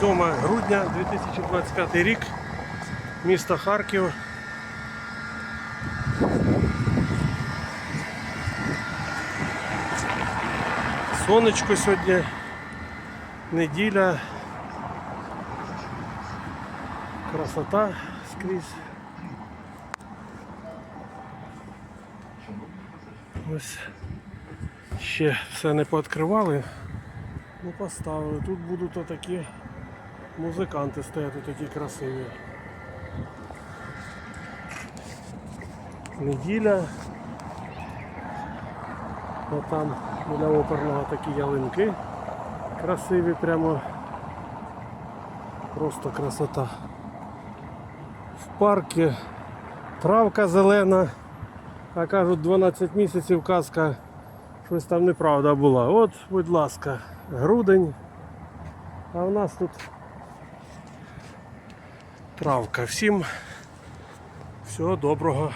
7 грудня 2025 рік. Місто Харків. Сонечко сьогодні. Неділя. Красота скрізь. Ось ще все не пооткривали. Ну поставили. Тут будуть отакі музиканти стояти такі красиві. Неділя. А там біля оперного такі ялинки. Красиві прямо. Просто красота. В парку травка зелена. А кажуть 12 місяців казка. Щось там неправда була. От, будь ласка, грудень. А в нас тут травка. Всім всього доброго.